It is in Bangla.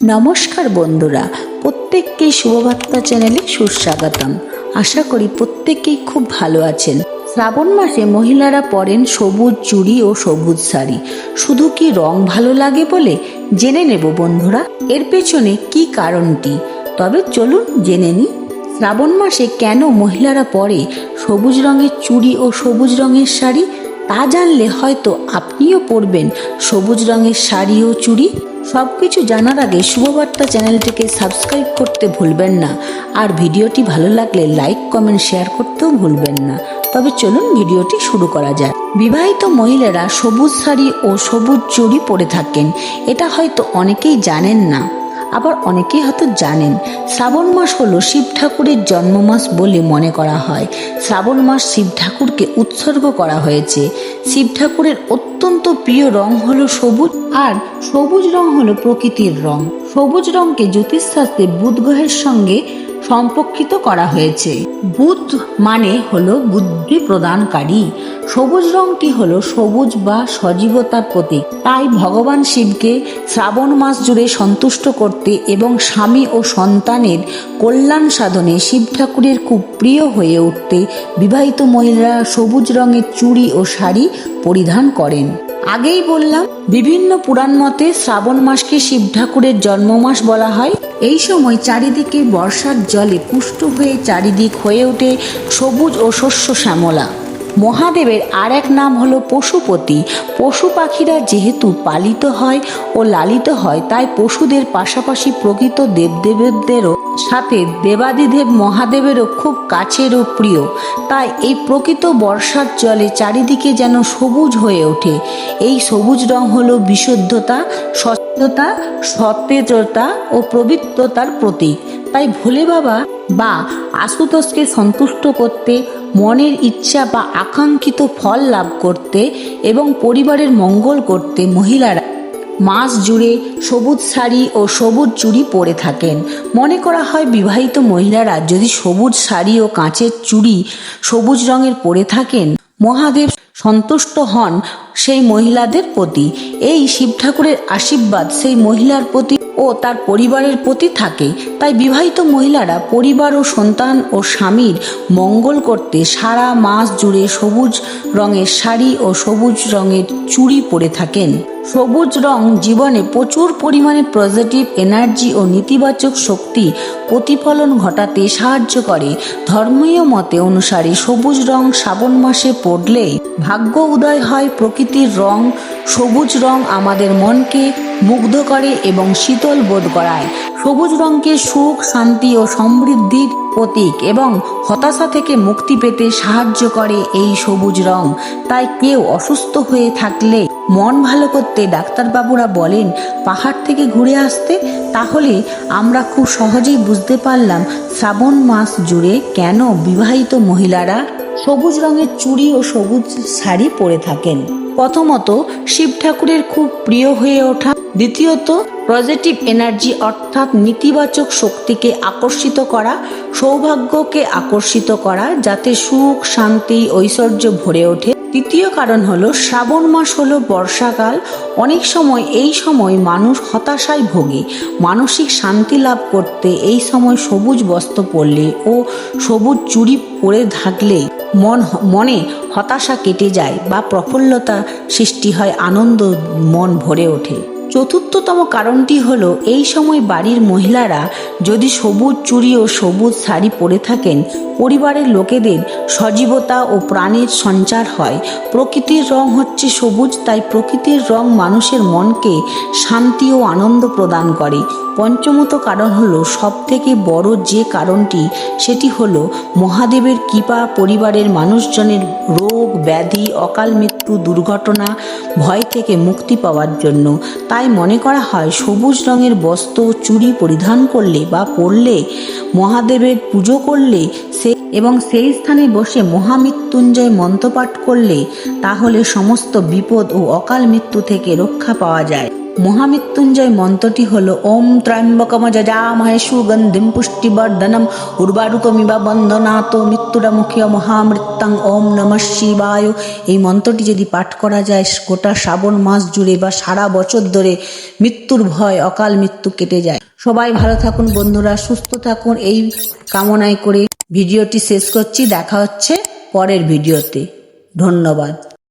নমস্কার বন্ধুরা, প্রত্যেককেই শুভবার্তা চ্যানেলে সুস্বাগতম। আশা করি প্রত্যেকেই খুব ভালো আছেন। শ্রাবণ মাসে মহিলারা পরেন সবুজ চুড়ি ও সবুজ শাড়ি। শুধু কি রং ভালো লাগে বলে? জেনে নেব বন্ধুরা, এর পেছনে কি কারণটি? তবে চলুন জেনে নিই, শ্রাবণ মাসে কেন মহিলারা পরে সবুজ রঙের চুড়ি ও সবুজ রঙের শাড়ি তা জানলে হয়তো আপনিও পরবেন সবুজ রঙের শাড়ি ও চুড়ি। সব কিছু জানার আগে শুভবার্তা চ্যানেলটিকে সাবস্ক্রাইব করতে ভুলবেন না। আর ভিডিওটি ভালো লাগলে লাইক, কমেন্ট, শেয়ার করতেও ভুলবেন না। তবে চলুন ভিডিওটি শুরু করা যাক। বিবাহিত মহিলারা সবুজ শাড়ি ও সবুজ চুড়ি পরে থাকেন। এটা হয়তো অনেকেই জানেন না। আবার অনেকেই হয়তো জানেন, শ্রাবণ মাস হলো শিব ঠাকুরের জন্ম মাস বলে মনে করা হয়। শ্রাবণ মাস শিব ঠাকুরকে উৎসর্গ করা হয়েছে। শিব ঠাকুরের অত্যন্ত প্রিয় রং হলো সবুজ আর সবুজ রং হলো প্রকৃতির রং। সবুজ রংকে জ্যোতিষশাস্ত্রে বুধ গ্রহের সঙ্গে সম্পর্কিত করা হয়েছে। বুধ মানে হলো বুদ্ধি প্রদানকারী। সবুজ রংটি হলো সবুজ বা সজীবতার প্রতীক। তাই ভগবান শিবকে শ্রাবণ মাস জুড়ে সন্তুষ্ট করতে এবং স্বামী ও সন্তানের কল্যাণ সাধনে শিব ঠাকুরের খুব প্রিয় হয়ে উঠতে বিবাহিত মহিলারা সবুজ রঙের চুড়ি ও শাড়ি পরিধান করেন। আগেই বললাম, বিভিন্ন পুরাণ মতে শ্রাবণ মাসকে শিব ঠাকুরের জন্ম মাস বলা হয়। এই সময় চারিদিকে বর্ষার জলে পুষ্ট হয়ে চারিদিক হয়ে ওঠে সবুজ ও শস্য শ্যামলা। মহাদেবের আর এক নাম হলো পশুপতি। পশু পাখিরা যেহেতু পালিত হয় ও লালিত হয়, তাই পশুদের পাশাপাশি প্রকৃত দেবদেবদেরও সাথে দেবাদিদেব মহাদেবেরও খুব কাছের ও প্রিয়। তাই এই প্রকৃত বর্ষার জলে চারিদিকে যেন সবুজ হয়ে ওঠে। এই সবুজ রং হলো বিশুদ্ধতা স্বচ্ছতা সতেজতা ও পবিত্রতার প্রতীক। তাই ভোলে বাবা বা আশুতোষকে সন্তুষ্ট করতে, মনের ইচ্ছা বা আকাঙ্ক্ষিত ফল লাভ করতে এবং পরিবারের মঙ্গল করতে মহিলারা মাস জুড়ে সবুজ শাড়ি ও সবুজ চুড়ি পরে থাকেন। মনে করা হয় বিবাহিত মহিলারা যদি সবুজ শাড়ি ও কাঁচের চুড়ি সবুজ রঙের পরে থাকেন, মহাদেব সন্তুষ্ট হন সেই মহিলাদের প্রতি। এই শিব ঠাকুরের আশীর্বাদ সেই মহিলার প্রতি ও তার পরিবারের প্রতি থাকে। তাই বিবাহিত মহিলারা পরিবার ও সন্তান ও স্বামীর মঙ্গল করতে সারা মাস জুড়ে সবুজ রঙের শাড়ি ও সবুজ রঙের চুড়ি পরে থাকেন। সবুজ রং জীবনে প্রচুর পরিমাণে পজিটিভ এনার্জি ও নেতিবাচক শক্তি প্রতিফলন ঘটাতে সাহায্য করে। ধর্মীয় মতে অনুসারে সবুজ রং শ্রাবণ মাসে পড়লে ভাগ্য উদয় হয় প্রকৃতির রং, সবুজ রং আমাদের মনকে মুগ্ধ করে এবং শীতল বোধ করায়। সবুজ রঙকে সুখ, শান্তি ও সমৃদ্ধির প্রতীক এবং হতাশা থেকে মুক্তি পেতে সাহায্য করে এই সবুজ রং। তাই কেউ অসুস্থ হয়ে থাকলে মন ভালো করতে ডাক্তারবাবুরা বলেন, পাহাড় থেকে ঘুরে আসতে? তাহলে আমরা খুব সহজেই বুঝতে পারলাম শ্রাবণ মাস জুড়ে কেন বিবাহিত মহিলারা সবুজ রঙের চুড়ি ও সবুজ শাড়ি পরে থাকেন। প্রথমত শিব ঠাকুরের খুব প্রিয় হয়ে ওঠা, দ্বিতীয়ত পজিটিভ এনার্জি অর্থাৎ নেতিবাচক শক্তিকে আকর্ষিত করা, সৌভাগ্যকে আকর্ষিত করা, যাতে সুখ, শান্তি, ঐশ্বর্য ভরে ওঠে। তৃতীয় কারণ হলো, শ্রাবণ মাস হলো বর্ষাকাল। অনেক সময় এই সময় মানুষ হতাশায় ভোগে। মানসিক শান্তি লাভ করতে এই সময় সবুজ বস্ত্র পরলে ও সবুজ চুড়ি পরে থাকলে মন মনে হতাশা কেটে যায় বা প্রফুল্লতা সৃষ্টি হয়, আনন্দ, মন ভরে ওঠে। চতুর্থতম কারণটি হলো এই সময় বাড়ির মহিলারা যদি সবুজ চুড়ি ও সবুজ শাড়ি পরে থাকেন, পরিবারের লোকেদের সজীবতা ও প্রাণের সঞ্চার হয়। প্রকৃতির রং হচ্ছে সবুজ, তাই প্রকৃতির রং মানুষের মনকে শান্তি ও আনন্দ প্রদান করে। পঞ্চমত কারণ হলো সব থেকে বড় যে কারণটি, সেটি হলো মহাদেবের কৃপা পরিবারের মানুষজনের রোগ, ব্যাধি অকাল মৃত্যু দুর্ঘটনা, ভয় থেকে মুক্তি পাওয়ার জন্য। তাই মনে করা হয় সবুজ রঙের বস্ত্র চুড়ি পরিধান করলে বা পরলে, মহাদেবের পুজো করলে সে এবং সেই স্থানে বসে মহামৃত্যুঞ্জয় মন্ত্রপাঠ করলে, তাহলে সমস্ত বিপদ ও অকাল মৃত্যু থেকে রক্ষা পাওয়া যায়। মহামৃত্যুঞ্জয় মন্ত্রটি হল, ওম ত্র্যম্বকম যজামহে সুগন্ধিম পুষ্টিবর্ধনম, উর্বারুকমিবা বন্দনাত মৃত্যুরামুখী মহামৃত্যং, ওম নম শিবায়। এই মন্ত্রটি যদি পাঠ করা যায়, গোটা শ্রাবণ মাস জুড়ে বা সারা বছর ধরে মৃত্যুর ভয়, অকাল মৃত্যু কেটে যায়। সবাই ভালো থাকুন, বন্ধুরা সুস্থ থাকুন। এই কামনায় করে ভিডিওটি শেষ করছি। দেখা হচ্ছে পরের ভিডিওতে। ধন্যবাদ।